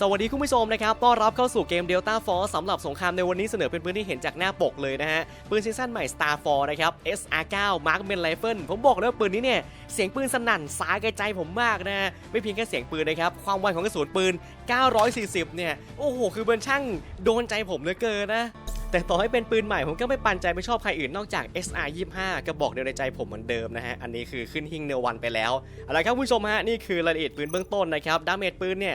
สวัสดีคุณผู้ชมนะครับ ต้อนรับเข้าสู่เกม Delta Force สำหรับสงครามในวันนี้เสนอเป็นปืนที่เห็นจากหน้าปกเลยนะฮะ ปืนซีซั่นใหม่ Star f o r นะครับ SR9 Mark Men Rifle ผมบอกเลยว่าปืนนี้เนี่ย เสียงปืนสนั่นสายไกลใจผมมากนะ ไม่เพียงแค่เสียงปืนนะครับ ความไวของกระสุนปืน 940 เนี่ย โอ้โห คือเบอร์ช่างโดนใจผมเหลือเกินนะ แต่ต่อให้เป็นปืนใหม่ผมก็ไม่ปันใจไม่ชอบใครอื่นนอกจาก SR 25กระบอกเดียวในใจผมเหมือนเดิมนะฮะ อันนี้คือขึ้นหิ้งเนวันไปแล้วเอาละครับคุณผู้ชมฮะ นี่คือรายละเอียดปืนเบื้องต้นนะครับ ดาเมจปืนเนี่ย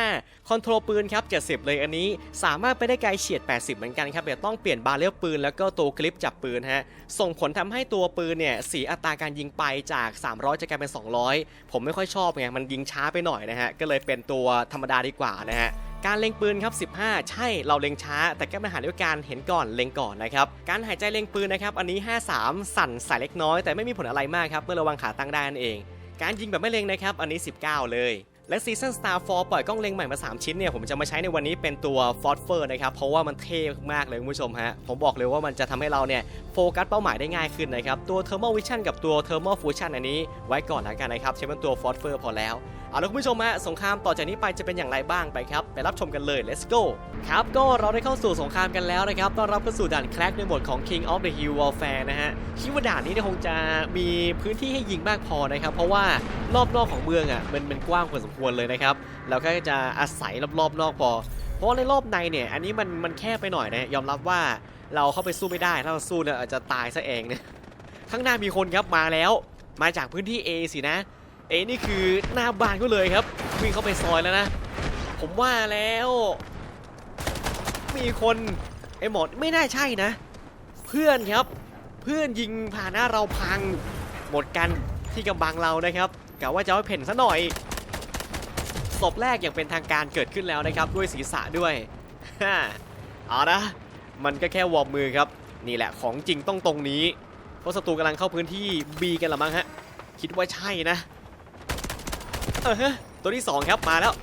35 คอนโทรลปืนครับ 70 เลยอันนี้ สามารถไปได้ไกลเฉียด 80 เหมือนกันครับ เดี๋ยวต้องเปลี่ยนบาเรลปืนแล้วก็ตัวกริปจับปืนฮะ ส่งผลทำให้ตัวปืนเนี่ยสีอัตราการยิงไปจาก 300 จะกลายเป็น 200 ผมไม่ค่อยชอบไง มันยิงช้าไปหน่อยนะฮะ ก็เลยเป็นตัวธรรมดาดีกว่านะฮะ การเล็งปืนครับ 15 ใช่เราเล็งช้า แต่แก้ปัญหาด้วยการเห็นก่อนเล็งก่อนนะครับ การหายใจเล็งปืนนะครับ อันนี้ 53 สั่นสายเล็กน้อยแต่ไม่มีผลอะไรมากครับ เมื่อระวังขาตั้งได้นั่นเอง การยิงแบบไม่เล็งนะครับ อันนี้ 19 เลย และ Season Star 4 ปล่อยกล้องเล็งใหม่มา 3 ชิ้นเนี่ยผมจะมาใช้ในวันนี้เป็นตัว f o s p h o r นะครับเพราะว่ามันเท่มากเลยคุณผู้ชมฮะผมบอกเลยว่ามันจะทำให้เราเนี่ยโฟกัสเป้าหมายได้ง่ายขึ้นนะครับตัว Thermal Vision กับตัว Thermal Fusion อันนี้ไว้ก่อนแล้วกันนะครับใช้เป็นตัว f o s p h o r พอแล้วเอาละคุณผู้ชมฮะสงครามต่อจากนี้ไปจะเป็นอย่างไรบ้างไปครับไปรับชมกันเลย let's go ครับก็เราได้เข้าสู่สงครามกันแล้วนะครับต้อนรับเข้าสู่ด่านแคลกในโหมดของ King of the Hill Warfare นะฮะคิดว่าด่านนี้เนี่ยคงจะมีพื้นที่ให้ยิงมากพอนะครับเพราะว่ารอบนอกของเมืองอะมันมันกว้างพอสมควรเลยนะครับ เราก็จะอาศัยรอบๆนอกพอ เพราะว่าในรอบในเนี่ย อันนี้มันมันแคบไปหน่อยนะ ยอมรับว่าเราเข้าไปสู้ไม่ได้ ถ้าเราสู้เนี่ยอาจจะตายซะเองเนี่ย ข้างหน้ามีคนครับมาแล้ว มาจากพื้นที่ A สินะเอนี่คือหน้าบ้านก็เลยครับ วิ่งเข้าไปซอยแล้วนะ ผมว่าแล้ว มีคนไอหมอดไม่น่าใช่นะ เพื่อนครับ เพื่อนยิงผ่านหน้าเราพัง หมดกันที่กำบังเรานะครับกะว่าจะเอาให้เพ่นซะหน่อย ศพแรกอย่างเป็นทางการเกิดขึ้นแล้วนะครับด้วยศีรษะด้วยฮ่าเอานะมันก็แค่วอร์มมือครับ นี่แหละของจริงต้องตรงนี้ เพราะศัตรูกำลังเข้าพื้นที่ B กันละมั้งฮะ คิดว่าใช่นะ เออฮะตัวที่ 2 ครับมาแล้ว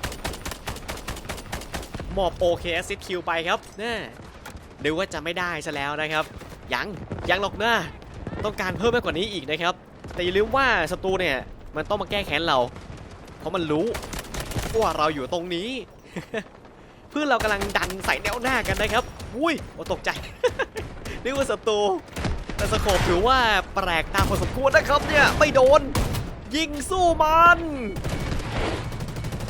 มอบโอเคแอซิดคิวไปครับน่ดูว่าจะไม่ได้ซะแล้วนะครับ ยัง ยังหรอกนะต้องการเพิ่มมากกว่านี้อีกนะครับ แต่อย่าลืมว่าศัตรูเนี่ย มันต้องมาแก้แค้นเรา เพราะมันรู้ ว่าเราอยู่ตรงนี้ เพื่อนเรากำลังดันใส่แนวหน้ากันนะครับ อุ้ยโอ้ตกใจ นึกว่าศัตรูแต่สโคปถือว่าแปลกตาพอสมควรนะครับเนี่ย ไม่โดน ยิงสู้มัน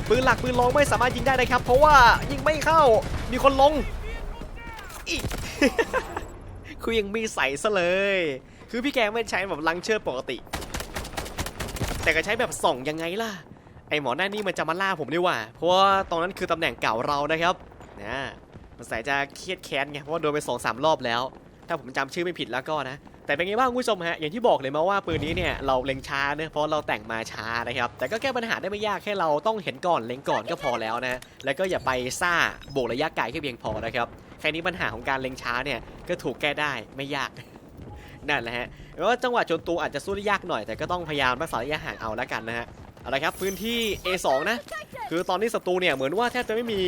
ปืนหลักปืนรองไม่สามารถยิงได้นะครับ เพราะว่ายิงไม่เข้ามีคนลงอีคือยังมีใส่ซะเลย คือพี่แกไม่ใช้แบบลังเชอร์ปกติ แต่ก็ใช้แบบส่องยังไงล่ะ ไอหมอหน้านี่มันจะมาล่าผมดีกว่า เพราะว่าตรงนั้นคือตำแหน่งเก่าเรานะครับนะมันใส่จะเครียดแค้นไงเพราะว่าโดนไปสองสามรอบแล้ว ถ้าผมจำชื่อไม่ผิดแล้วก็นะ แต่เป็นไงบ้างคุณผู้ชมฮะอย่างที่บอกเลยมาว่าปืนนี้เนี่ยเราเล็งช้าเนะเพราะเราแต่งมาช้านะครับแต่ก็แก้ปัญหาได้ไม่ยากแค่เราต้องเห็นก่อนเล็งก่อนก็พอแล้วนะแล้วก็อย่าไปซ่าโบกระยะไกลแค่เพียงพอนะครับแค่นี้ปัญหาของการเล็งช้าเนี่ยก็ถูกแก้ได้ไม่ยากนั่นแหละฮะแม้ว่าจังหวะโจนตูอาจจะสู้ได้ยากหน่อยแต่ก็ต้องพยายามรักษาระยะห่างเอาแล้วกันนะฮะ อาละครับพื้นที่ A2 นะ คือตอนนี้ศัตรูเนี่ยเหมือนว่าแทบจะไม่มี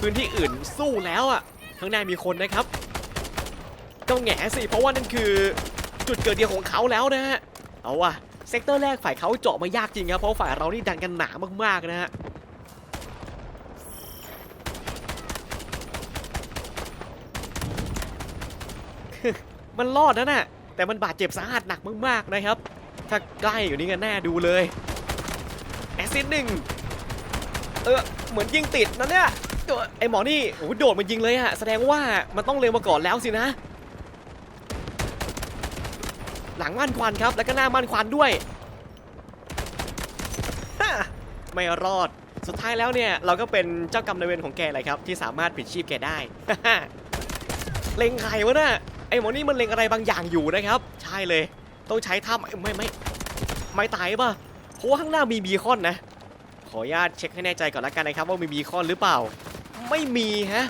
พื้นที่อื่นสู้แล้วอะ่ะข้างหน้ามีคนนะครับก็แหง่สิเพราะว่านั่นคือจุดเกิดเดียวของเขาแล้วนะฮะเอาว่ะเซกเตอร์แรกฝ่ายเขาเจาะมายากจริงครับเพราะฝ่ายเรานี่ดันกันหนามากๆนะฮะมันรอดนะน่ะแต่มันบาดเจ็บสาหัสหนักมากๆนะครับ ถ้าใกล้อยู่นี่กันแน่ดูเลย ซิดหนึ่งเออเหมือนยิงติดนะเนี่ยไอหมอนี่โอ้โหโดดมายิงเลยอะแสดงว่ามันต้องเร็วมาก่อนแล้วสินะ หลังม่านควันครับแล้วก็หน้าม่านควันด้วยไม่รอดสุดท้ายแล้วเนี่ยเราก็เป็นเจ้ากรรมนายเวรของแกเลยครับที่สามารถปิดชีพแกได้เล็งใครวะน่ะไอหมอนี่มันเล็งอะไรบางอย่างอยู่นะครับ ใช่เลย ต้องใช้ท่าไม่ไม่ไม่ไม่ตายป่ะเพราะว่าข้างหน้ามีบีคอนนะ ขออนุญาตเช็คให้แน่ใจก่อนละกันนะครับ ว่ามีบีคอนหรือเปล่า ไม่มีฮะ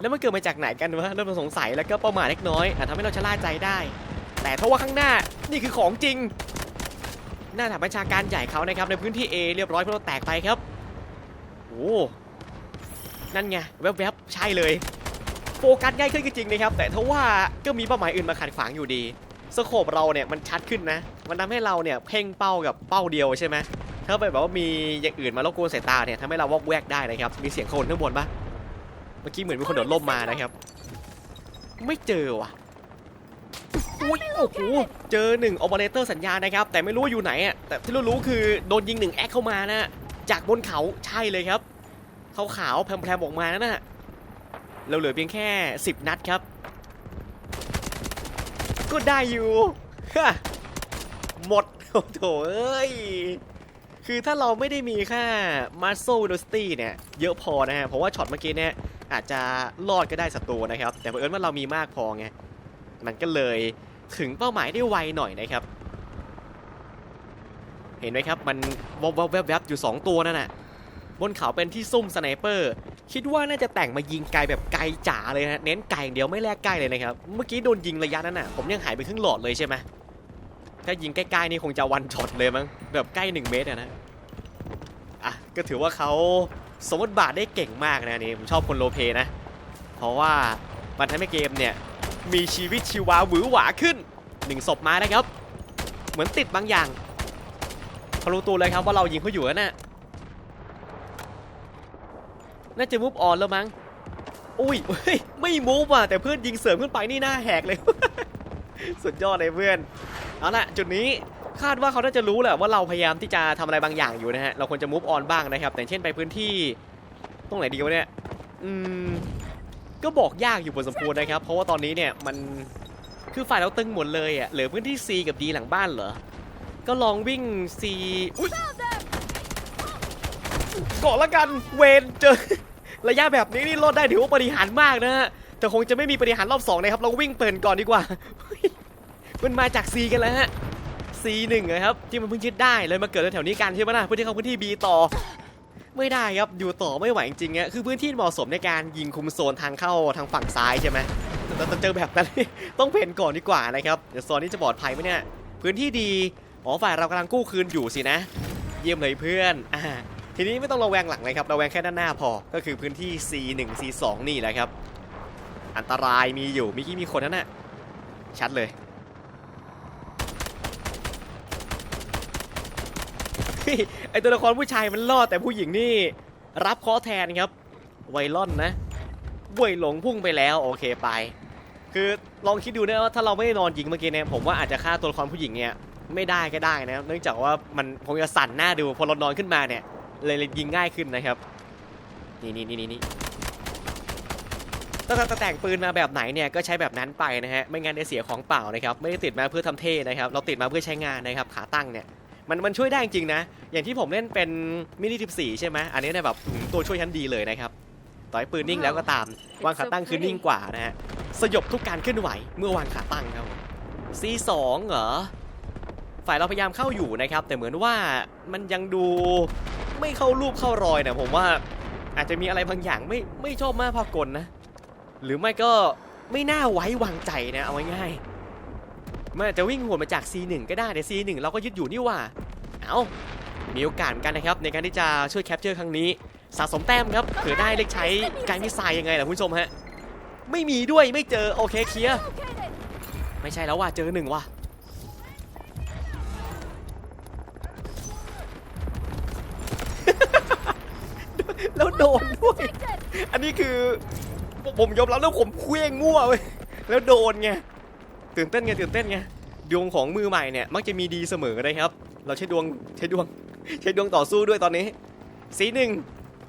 แล้วมันเกิดมาจากไหนกันวะเริ่มสงสัยแล้วก็ประมาทเล็กน้อยอาจทำให้เราชะล่าใจได้ แต่ถ้าะว่าข้างหน้านี่คือของจริง หน้าฐานบัญชาการใหญ่เขานะครับในพื้นที่ A เรียบร้อยเพื่อแตกไปครับโอ้นั่นไงแวบๆใช่เลยโฟกัสง่ายขึ้นก็จริงนะครับ แต่ถ้าว่าก็มีเป้าหมายอื่นมาขัดขวางอยู่ดีสโคปเราเนี่ยมันชัดขึ้นนะ มันทำให้เราเนี่ยเพ่งเป้ากับเป้าเดียวใช่ไหม ถ้าแบบว่ามีอย่างอื่นมารบกวนสายตาเนี่ยทำให้เราวอกแวกได้นะครับ มีเสียงคนข้างบนปะเมื่อกี้เหมือนมีคนโดดล่มมานะครับ ไม่เจอว่ะอุ้ยโอ้โหเจอหนึ่งออเปอเรเตอร์สัญญาณนะครับ แต่ไม่รู้ว่าอยู่ไหนอะแต่ที่รู้ๆคือโดนยิงหนึ่งแอคเข้ามานะจากบนเขาใช่เลยครับขาวขาวๆแพรมๆออกมานั่นน่ะเราเหลือเพียงแค่ 10 นัดครับ ก็ได้อยู่ หมดโอ้โถเอ้ย คือถ้าเราไม่ได้มีค่า Muscle Velocity เนี่ย เยอะพอนะฮะ เพราะว่าช็อตเมื่อกี้เนี่ย อาจจะรอดก็ได้ศัตรูนะครับ แต่เผอิญว่าเรามีมากพอไง มันก็เลยถึงเป้าหมายได้ไวหน่อยนะครับ เห็นไหมครับ มันวบวบแวบแวบอยู่ 2 ตัวนั่นน่ะ บนเขาเป็นที่ซุ่มสไนเปอร์ คิดว่าน่าจะแต่งมายิงไกลแบบไกลจ๋าเลยนะ เน้นไกลอย่างเดียวไม่แลกใกล้เลยนะครับ เมื่อกี้โดนยิงระยะนั้นน่ะ ผมยังหายไปครึ่งหลอดเลยใช่ไหม ถ้ายิงใกล้ๆนี่คงจะวันช็อตเลยมั้งแบบใกล้ 1 เมตรอะนะอะก็ถือว่าเขาสมบทบาทได้เก่งมากนะนี่ผมชอบคนโลเพนะ เพราะว่ามันทำให้เกมเนี่ยมีชีวิตชีวาหวือหวาขึ้นหนึ่งศพมานะครับ เหมือนติดบางอย่างเขารู้ตัวเลยครับว่าเรายิงเขาอยู่แล้วน่ะน่าจะมูฟออนแล้วมั้งอุ้ยไม่มูฟอะแต่เพื่อนยิงเสริมขึ้นไปนี่หน้าแหกเลย สุดยอดเลยเพื่อน เอาละจุดนี้คาดว่าเขาน่าจะรู้แหละว่าเราพยายามที่จะทำอะไรบางอย่างอยู่นะฮะเราควรจะมูฟออนบ้างนะครับแต่เช่นไปพื้นที่ตรงไหนดีวะเนี่ยอืมก็บอกยากอยู่พอสมควรนะครับ เพราะว่าตอนนี้เนี่ยมันคือฝ่ายเราตึงหมดเลยอะเหลือพื้นที่ C กับ D หลังบ้านเหรอก็ลองวิ่ง C อุ้ยก่อนละกันเวนเจอระยะแบบนี้นี่รอดได้ถือว่าปฏิหารมากนะฮะแต่คงจะไม่มีปฏิหารรอบสองนะครับเราวิ่งเปิดก่อนดีกว่า มันมาจาก C กันแล้วฮะ C1 นะครับที่มันเพิ่งยึดได้เลยมาเกิดแถวนี้กันใช่ไหมล่ะเพื่อที่เข้าพื้นที่ B ต่อ ไม่ได้ครับอยู่ต่อไม่ไหวจริงๆอะคือพื้นที่เหมาะสมในการยิงคุมโซนทางเข้าทางฝั่งซ้ายใช่ไหมแต่แต่เจอแบบนั้นต้องเพนก่อนดีกว่านะครับเดี๋ยวโซนนี้จะปลอดภัยไหมเนี่ยพื้นที่ดีอ๋อฝ่ายเรากำลังกู้คืนอยู่สินะ เยี่ยมเลยเพื่อนอ่าทีนี้ไม่ต้องระแวงหลังเลยครับระแวงแค่ด้านหน้าพอ ก็คือพื้นที่ C1 C2 นี่แหละครับ อันตรายมีอยู่มิกี้มีคนนั่นน่ะชัดเลย ไอตัวละครผู้ชายมันรอดแต่ผู้หญิงนี่ รับเคอแทนครับไวล่อนนะบวยหลงพุ่งไปแล้วโอเคไป คือลองคิดดูนะว่าถ้าเราไม่ได้นอนยิงเมื่อกี้เนี่ยผมว่าอาจจะฆ่าตัวละครผู้หญิงเนี่ยไม่ได้ก็ได้นะเนื่องจากว่ามันคงจะสั่นหน้าดูพอเรานอนขึ้นมาเนี่ยเลยยิงง่ายขึ้นนะครับ นี่นี่นี่นี่ถ้าจะแต่งปืนมาแบบไหนเนี่ยก็ใช้แบบนั้นไปนะฮะไม่งั้นจะเสียของเปล่านะครับไม่ได้ติดมาเพื่อทำเท่นะครับเราติดมาเพื่อใช้งานนะครับขาตั้งเนี่ย มันมันช่วยได้จริงๆนะ อย่างที่ผมเล่นเป็นมินิ14ใช่ไหมอันนี้เนี่ยแบบอืมตัวช่วยชั้นดีเลยนะครับ ต่อให้ปืนนิ่งแล้วก็ตาม วางขาตั้งคือนิ่งกว่านะฮะ สยบทุกการเคลื่อนไหวเมื่อวางขาตั้งครับผม C2 เหรอ ฝ่ายเราพยายามเข้าอยู่นะครับ แต่เหมือนว่ามันยังดูไม่เข้ารูปเข้ารอยนะผมว่าอาจจะมีอะไรบางอย่างไม่ไม่ชอบมากพากลนะ หรือไม่ก็ไม่น่าไว้วางใจนะเอาง่ายๆ มันอาจจะวิ่งหัวมาจาก C1 ก็ได้แต่ C1 เราก็ยึดอยู่นี่ว่า เอามีโอกาสกันนะครับ ในการที่จะช่วยแคปเจอร์ครั้งนี้สะสมแต้มครับเผื่อได้เล็กใช้การมิสไซล์ยังไงล่ะคุณผู้ชมฮะไม่มีด้วยไม่เจอโอเคเคลียร์ไม่ใช่แล้วว่ะเจอหนึ่งว่ะแล้วโดนด้วย อันนี้คือ ผมยอมรับแล้วผมเคว้งมั่วเว้ยแล้วโดนไง ตื่นเต้นไงตื่นเต้นไงดวงของมือใหม่เนี่ยมักจะมีดีเสมอนะครับ เราใช้ดวงใช้ดวงใช้ดวงต่อสู้ด้วยตอนนี้สีหนึ่ง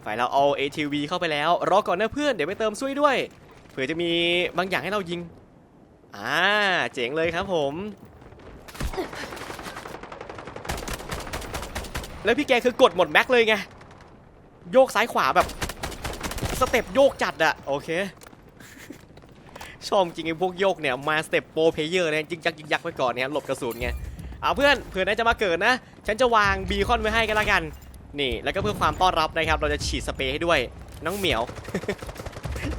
ฝ่ายเราเอา ATV เข้าไปแล้ว รอก่อนนะเพื่อนเดี๋ยวไปเติมซุยด้วยเผื่อจะมีบางอย่างให้เรายิงอ่าเจ๋งเลยครับผม แล้วพี่แกคือกดหมดแม็กเลยไงโยกซ้ายขวาแบบสเต็ปโยกจัดอะโอเค ชอบจริงไอ้พวกโยกเนี่ยมาสเต็ปโปรเพลเยอร์เนี่ยจิงจักจิงยักไว้ก่อนเนี่ยหลบกระสุนไงเอาเพื่อนเผื่อนายจะมาเกิดนะ ฉันจะวางบีคอนไว้ให้กันละกัน นี่แล้วก็เพื่อความต้อนรับนะครับ เราจะฉีดสเปรย์ให้ด้วยน้องเหมียว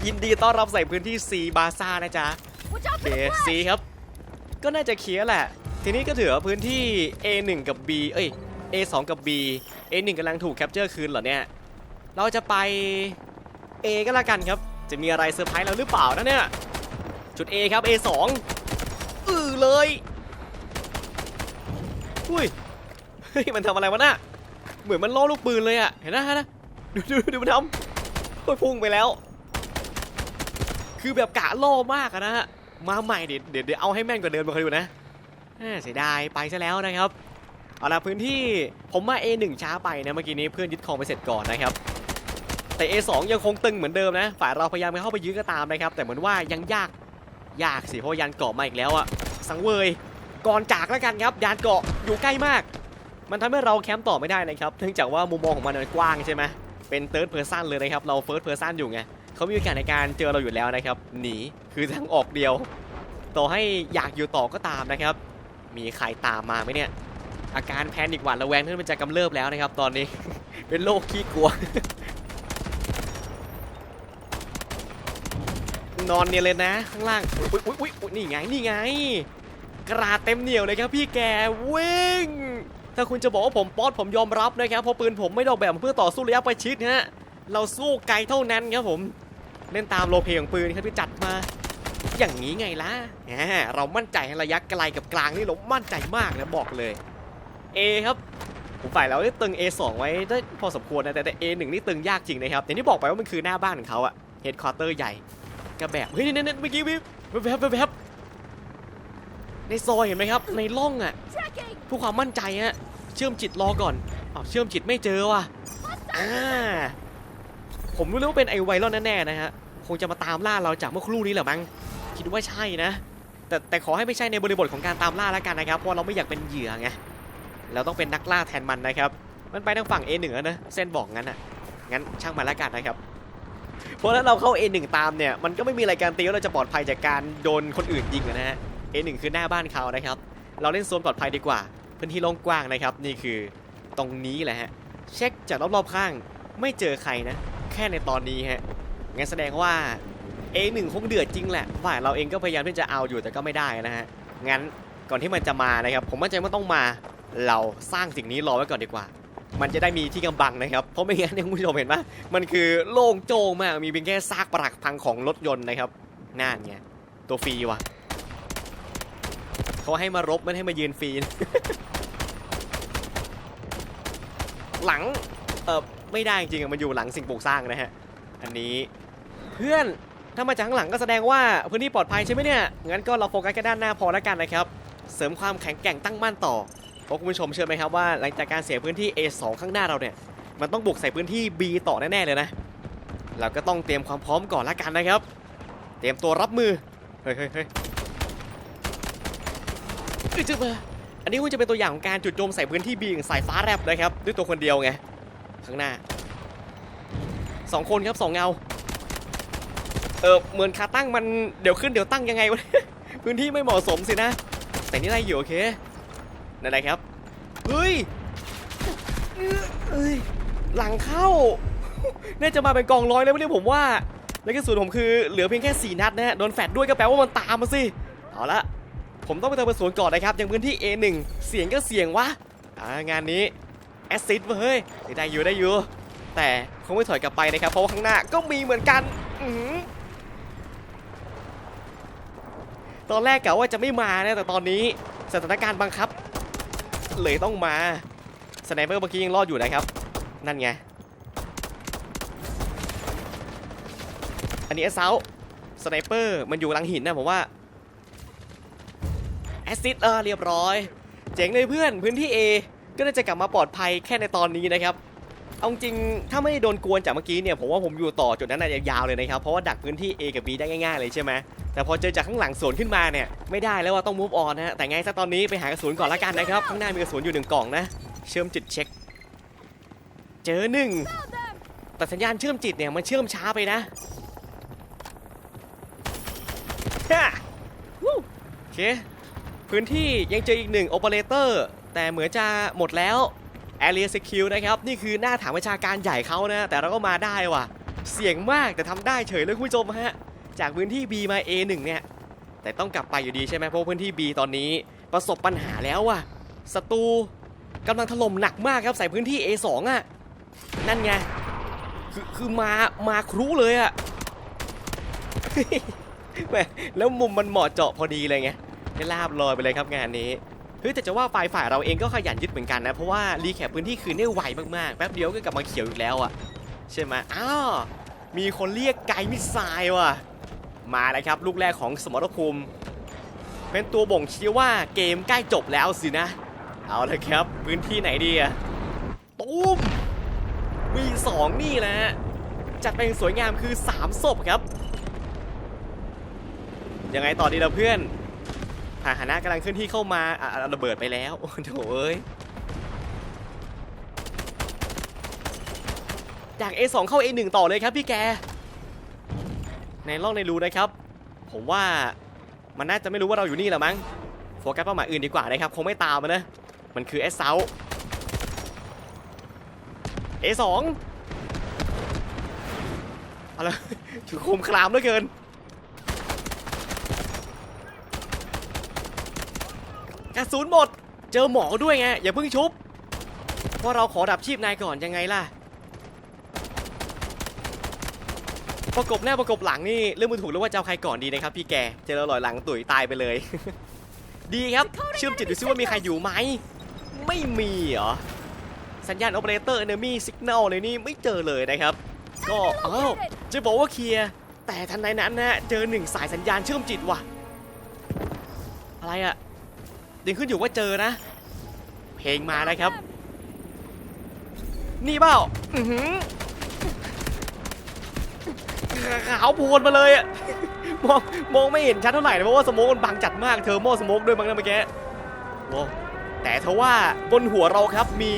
ยินดีต้อนรับใส่พื้นที่ C บาซ่านะจ๊ะโอเค C ครับ ก็น่าจะเคลียร์แหละ ทีนี้ก็ถือว่าพื้นที่ A1 กับ B เอ้ย A2 กับ B A1 กำลังถูกแคปเจอร์คืนเหรอเนี่ย เราจะไป A ก็แล้วกันครับ จะมีอะไรเซอร์ไพรส์เราหรือเปล่านะเนี่ย จุด A ครับ A2 อือเลยอุ้ยเฮ้ยมันทำอะไรวะน่ะเหมือนมันล่อลูกปืนเลยอะเห็นนะฮะนะดูดูดูมันทำโอ้ยพุ่งไปแล้ว คือแบบกะล่อมากอะนะฮะมาใหม่เดี๋ยวเดี๋ยวเดี๋ยวเอาให้แม่นกว่าเดิมมาคอยดูนะเสียดายไปซะแล้วนะครับเอาละพื้นที่ผมมา A1 ช้าไปนะเมื่อกี้นี้เพื่อนยึดครองไปเสร็จก่อนนะครับแต่ A2 ยังคงตึงเหมือนเดิมนะ ฝ่ายเราพยายามเข้าไปยื้อก็ตามนะครับ แต่เหมือนว่ายังยาก ยากสิเพราะว่านเกาะมาอีกแล้วอะสังเวยก่อนจากแล้วกันครับ ยานเกาะอยู่ใกล้มาก มันทำให้เราแคมป์ต่อไม่ได้นะครับเนื่องจากว่ามุมมองของมันมันกว้างใช่ไหมเป็นเ h ิร์ดเพ s ร์ซันเลยนะครับเราเฟิร์สเพ s ร์ซันอยู่ไงเขามีโอกาสในการเจอเราอยู่แล้วนะครับหนีคือทางออกเดียว ต่อให้อยากอยู่ต่อก็ตามนะครับ มีใครตามมาไหมเนี่ยอาการแพนิคหวาดระแวงที่มันจะกำเริบแล้วนะครับ ตอนนี้เป็นโรคขี้กลัว นอนเนี่ยเลยนะ ข้างล่างอุ๊ยอุ๊ยอุ๊ยอุ๊ยนี่ไงนี่ไง กระดาษเต็มเหนียวเลยครับพี่แกวิ่งถ้าคุณจะบอกว่าผมป๊อตผมยอมรับนะครับเพราะปืนผมไม่ดออกแบบเพื่อต่อสู้ระยะประชิดฮะเราสู้ไกลเท่านั้นครับผมเล่นตามโลเพของปืนครับที่จัดมา อย่างนี้ไงล่ะเรามั่นใจในระยะไกลกับกลางนี่เรามั่นใจมากนะบอกเลย A ครับผมฝ่ายเราได้ตึง A2 ไว้ได้พอสมควรนะแต่แต่ A1 นี่ตึงยากจริงนะครับอย่างที่บอกไปว่ามันคือหน้าบ้านของเขาอะเฮดคอร์เตอร์ใหญ่ กระแบบเฮ้ยเนี่ยเนี่ยเมื่อกี้วิบแวบแวบแวบในซอยเห็นไหมครับ ในร่องอะผู้ความมั่นใจฮะเชื่อมจิตรอก่อนอ้าวเชื่อมจิตไม่เจอว่ะอ่าผมรู้เลยว่าเป็นไอไวรอนแน่ๆนะฮะคงจะมาตามล่าเราจากเมื่อครู่นี้แหละมั้งคิดว่าใช่นะ แต่แต่ขอให้ไม่ใช่ในบริบทของการตามล่าแล้วกันนะครับเพราะเราไม่อยากเป็นเหยื่อไงเราต้องเป็นนักล่าแทนมันนะครับ มันไปทางฝั่ง A1 แล้วนะเส้นบอกงั้นอะงั้นช่างมันแล้วกันนะครับ เพราะถ้าเราเข้า A1 ตามเนี่ย มันก็ไม่มีอะไรการตีว่าเราจะปลอดภัยจากการโดนคนอื่นยิงอะนะฮะ A1 คือหน้าบ้านเขานะครับ เราเล่นโซนปลอดภัยดีกว่า พื้นที่โล่งกว้างนะครับ นี่คือตรงนี้แหละฮะ เช็คจากรอบๆข้างไม่เจอใครนะ แค่ในตอนนี้ฮะ งั้นแสดงว่า A1 คงเดือดจริงแหละ ฝ่ายเราเองก็พยายามที่จะเอาอยู่แต่ก็ไม่ได้นะฮะ งั้นก่อนที่มันจะมานะครับ ผมมั่นใจว่าต้องมา เราสร้างสิ่งนี้รอไว้ก่อนดีกว่า มันจะได้มีที่กำบังนะครับ เพราะไม่งั้นเนี่ยคุณผู้ชมเห็นปะมันคือโล่งโจ้งมาก มีเพียงแค่ซากปรักพังของรถยนต์นะครับนั่นไงตัวฟรีว่ะเขาให้มารบไม่ให้มายืนฟรี หลัง เออไม่ได้จริงๆอะมันอยู่หลังสิ่งปลูกสร้างนะฮะ อันนี้เพื่อนถ้ามาจากข้างหลังก็แสดงว่าพื้นที่ปลอดภัยใช่ไหมเนี่ย งั้นก็เราโฟกัสแค่ด้านหน้าพอแล้วกันนะครับ เสริมความแข็งแกร่งตั้งมั่นต่อ เพราะคุณผู้ชมเชื่อไหมครับว่าหลังจากการเสียพื้นที่ A2 ข้างหน้าเราเนี่ย มันต้องบุกใส่พื้นที่ B ต่อแน่ๆเลยนะ เราก็ต้องเตรียมความพร้อมก่อนละกันนะครับ เตรียมตัวรับมือ เฮ้ยเฮ้ยเฮ้ยเอ้ยจึ๊บมาอันนี้คุณจะเป็นตัวอย่างของการจุดโจมใส่พื้นที่ B อย่างสายฟ้าแรบนะครับ ด้วยตัวคนเดียวไง ข้างหน้าสองคนครับสองเงา เออเหมือนขาตั้งมันเดี๋ยวขึ้นเดี๋ยวตั้งยังไงวะ พื้นที่ไม่เหมาะสมสินะ แต่นี่ได้อยู่โอเค นั่นแหละครับเฮ้ยเอ้ยหลังเข้าน่าจะมาเป็นกองร้อยแล้วไม่ได้ผมว่า แล้วกระสุนผมคือเหลือเพียงแค่ 4 นัดนะฮะโดนแฟดด้วยก็แปลว่ามันตามมาสิเอาละผมต้องไปเติมกระสุนก่อนนะครับยังพื้นที่ A1 เสียงก็เสียงวะงานนี้แอสซิดเฮ้ยได้อยู่ได้อยู่แต่คงไม่ถอยกลับไปนะครับเพราะว่าข้างหน้าก็มีเหมือนกันอืตอนแรกกะว่าจะไม่มานะแต่ตอนนี้สถานการณ์บังคับ เลยต้องมาสไนเปอร์เมื่อกี้ยังรอดอยู่นะครับ นั่นไง อันนี้แอสเซาสไนเปอร์มันอยู่หลังหินนะผมว่าแอสซิดเออเรียบร้อย เจ๋งเลยเพื่อนพื้นที่ A ก็น่าจะกลับมาปลอดภัยแค่ในตอนนี้นะครับ เอาจริงถ้าไม่โดนกวนจากเมื่อกี้เนี่ยผมว่าผมอยู่ต่อจุดนั้นน่าจะยาวเลยนะครับเพราะว่าดักพื้นที่ A กับ B ได้ง่ายๆเลยใช่ไหมแต่พอเจอจากข้างหลังสวนขึ้นมาเนี่ยไม่ได้แล้วว่าต้อง move on นะฮะแต่ไงซะตอนนี้ไปหากระสุนก่อนละกันนะครับข้างหน้ามีกระสุนอยู่หนึ่งกล่องนะ เชื่อมจิตเช็ค เจอหนึ่งแต่สัญญาณเชื่อมจิตเนี่ยมันเชื่อมช้าไปนะฮ่าวู้โอเคพื้นที่ยังเจออีกหนึ่งโอเปอเรเตอร์แต่เหมือนจะหมดแล้ว Area Secure นะครับ นี่คือหน้าฐานประชาการใหญ่เขานะ แต่เราก็มาได้ว่ะ เสี่ยงมากแต่ทำได้เฉยเลยคุณผู้ชมฮะ จากพื้นที่ B มา A1 เนี่ย แต่ต้องกลับไปอยู่ดีใช่ไหมเพราะพื้นที่ B ตอนนี้ประสบปัญหาแล้วว่ะศัตรูกำลังถล่มหนักมากครับใส่พื้นที่ A2 อะ นั่นไง คือคือมา มาครูเลยอะแล้วมุมมันเหมาะเจาะพอดีเลยไงให้ลาบลอยไปเลยครับงานนี้ เฮ้ยแต่จะว่าฝ่ายฝ่ายเราเองก็ขยันยึดเหมือนกันนะ เพราะว่ารีแคปพื้นที่คืนได้ไวมากๆ แป๊บเดียวก็กลับมาเขียวอีกแล้วอะ ใช่ไหมอ้าวมีคนเรียกไกมิสไซล์ว่ะ มาแล้วครับ ลูกแรกของสมรภูมิ เป็นตัวบ่งชี้ว่าเกมใกล้จบแล้วสินะ เอาละครับ พื้นที่ไหนดีอะตุ้มมีสองนี่แหละจัดเป็นสวยงามคือ 3 ศพครับ ยังไงต่อดีละเพื่อน พาหนะกำลังเคลื่อนที่เข้ามาอะระเบิดไปแล้วโอ้โถเอ้ยจาก A2 เข้า A1 ต่อเลยครับพี่แก ในร่องในรูนะครับ ผมว่ามันน่าจะไม่รู้ว่าเราอยู่นี่แหละมั้งโฟกัสเป้าหมายอื่นดีกว่านะครับ คงไม่ตามมันนะ มันคือ S เซา A2 เอาละถือคมคลามเหลือเกิน กระสุนหมด เจอหมอด้วยไงอย่าเพิ่งชุบ เพราะเราขอดับชีพนายก่อนยังไงล่ะ ประกบหน้าประกบหลังนี่เรื่องมือถูกแล้วว่าจะเอาใครก่อนดีนะครับพี่แก เจอเราลอยหลังตุ๋ยตายไปเลย ดีครับ เชื่อมจิตดูซิว่ามีใครอยู่ไหม ไม่มีเหรอ สัญญาณโอเปอเรเตอร์เอนมี่สัญญาณเลยนี่ไม่เจอเลยนะครับ ก็อ้าวจะบอกว่าเคลียร์แต่ทันใดนั้นนะเจอหนึ่งสายสัญญาณเชื่อมจิตว่ะ อะไรอะ ยังขึ้นอยู่ว่าเจอนะ เพลงมานะครับ นี่เปล่าอือหือขาวโพลนมาเลยอะมองมองไม่เห็นชัดเท่าไหร่นะเพราะว่าสโมกมันบังจัดมากเทอร์โมสโมกด้วยมั้งนะเมื่อกี้โว้แต่ทว่าบนหัวเราครับมี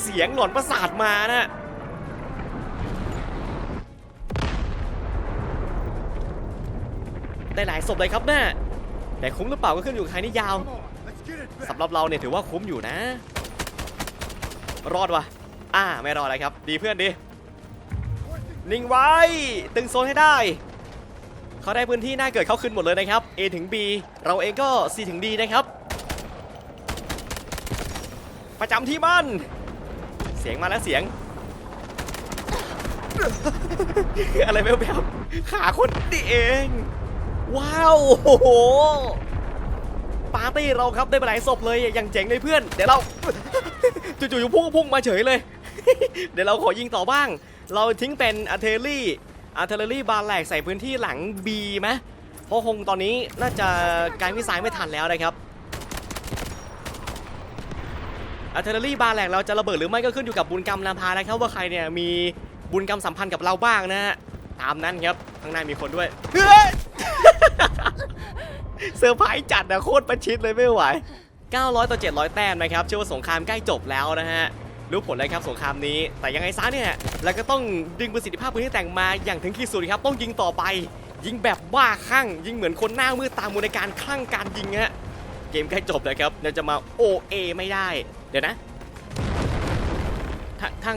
เสียงหลอนประสาทมานะได้หลายศพเลยครับแม่แต่คุ้มหรือเปล่าก็ขึ้นอยู่กับใครนี่ยาว สำหรับเราเนี่ยถือว่าคุ้มอยู่นะ รอดวะอ่าไม่รอดเลยครับ ดีเพื่อนดีนิ่งไว้ ตึงโซนให้ได้ เขาได้พื้นที่หน้าเกิดเขาขึ้นหมดเลยนะครับ A ถึง B เราเองก็ C ถึง D นะครับ ประจำที่มั่นเสียงมาแล้วเสียง อะไรแววๆขาคนนี่เอง ว้าวโอ้โห ปาร์ตี้เราครับได้ไปหลายศพเลยอย่างเจ๋งเลยเพื่อน เดี๋ยวเราจู่ๆพุ่งพุ่งมาเฉยเลย เดี๋ยวเราขอยิงต่อบ้าง เราทิ้งเป็นอาร์เทอรี่อาร์เทอรี่บาร์แหลกใส่พื้นที่หลัง B ไหมเพราะคงตอนนี้น่าจะการวิสัยไม่ทันแล้วนะครับอาร์เทอรี่บาร์แหลกเราจะระเบิดหรือไม่ก็ขึ้นอยู่กับบุญกรรมนำพานะครับว่าใครเนี่ยมีบุญกรรมสัมพันธ์กับเราบ้างนะฮะตามนั้นครับข้างหน้ามีคนด้วยเฮ้ย เซอร์ไพรส์จัดนะโคตรประชิดเลยไม่ไหว 900 ต่อ 700 แต้มนะครับ เชื่อว่าสงครามใกล้จบแล้วนะฮะ รู้ผลเลยครับสงครามนี้ แต่ยังไงซะเนี่ยเราก็ต้องดึงประสิทธิภาพพื้นที่แต่งมาอย่างถึงที่สุดครับ ต้องยิงต่อไป ยิงแบบบ้าคลั่ง ยิงเหมือนคนหน้ามืดตามมูลในการคลั่งการยิงฮะ เกมใกล้จบแล้วครับ เราจะมา OA ไม่ได้ เดี๋ยวนะทางทาง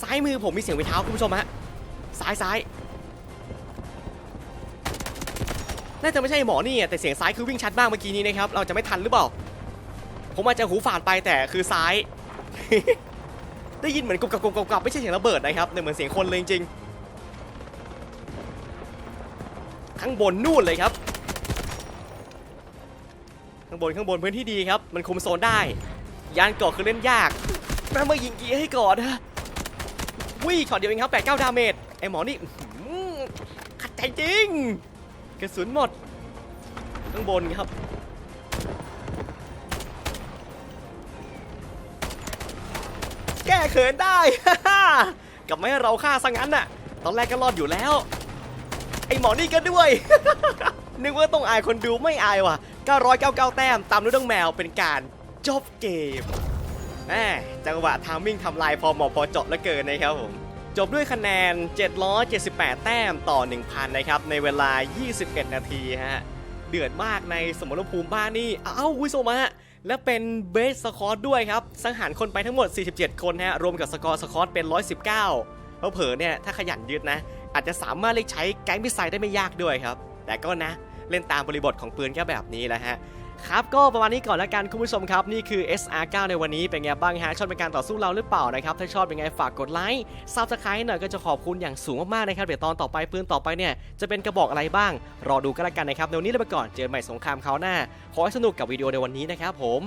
ซ้ายมือผมมีเสียงวิเท้าคุณผู้ชมฮะ ซ้ายซ้าย น่าจะไม่ใช่หมอนี่แต่เสียงซ้ายคือวิ่งชัดมากเมื่อกี้นี้นะครับเราจะไม่ทันหรือเปล่า ผมอาจจะหูฝาดไปแต่คือซ้าย ได้ยินเหมือนกรุบกรับกรุบกรับไม่ใช่เสียงระเบิดนะครับแต่เหมือนเสียงคนเลยจริงๆข้างบนนู่นเลยครับ ข้างบนข้างบนพื้นที่ดีครับ มันคุมโซนได้ ยานเกาะคือเล่นยากแม่เมื่อยิงกีให้ก่อนนะวิ่งช็อตเดียวเองครับแปดเก้าดาเมจไอหมอนี่ขัดใจจริง กระสุนหมดข้างบนครับ แก้เขินได้ กับไม่ให้เราฆ่าซะงั้นน่ะ ตอนแรกก็รอดอยู่แล้ว ไอหมอนี่ก็ด้วย นึกว่าต้องอายคนดูไม่อายว่ะ 999 แต้มตามด้วยน้องแมวเป็นการจบเกมแหมจังหวะทามมิ่งทำลายพอเหมาะพอเจาะเหลือเกินนะครับผม จบด้วยคะแนน 778 แต้มต่อ 1,000 นะครับ ในเวลา 21 นาทีฮะ เดือดมากในสมรภูมิบ้านนี่ เอ้าวิโซมาและเป็นเบสสคอร์ด้วยครับ สังหารคนไปทั้งหมด 47 คนฮะ รวมกับสกอร์สคอร์เป็น 119เพอเผลอเนี่ย ถ้าขยันยืดนะ อาจจะสามารถเรียกใช้แก๊งมิสไซล์ได้ไม่ยากด้วยครับ แต่ก็นะ เล่นตามบริบทของปืนแค่แบบนี้แหละฮะ ครับก็ประมาณนี้ก่อนแล้วกันคุณผู้ชมครับ นี่คือ SR9 ในวันนี้เป็นไงบ้างฮะชอบเป็นการต่อสู้เราหรือเปล่านะครับ ถ้าชอบเป็นไงฝากกดไลค์ซับสไครต์หน่อยก็จะขอบคุณอย่างสูงมากๆนะครับ เดี๋ยวตอนต่อไปปืนต่อไปเนี่ย จะเป็นกระบอกอะไรบ้าง รอดูกันละกันนะครับในวันนี้เราไปก่อนเจอใหม่สงครามเขาวหน้า ขอให้สนุกกับวิดีโอในวันนี้นะครับผม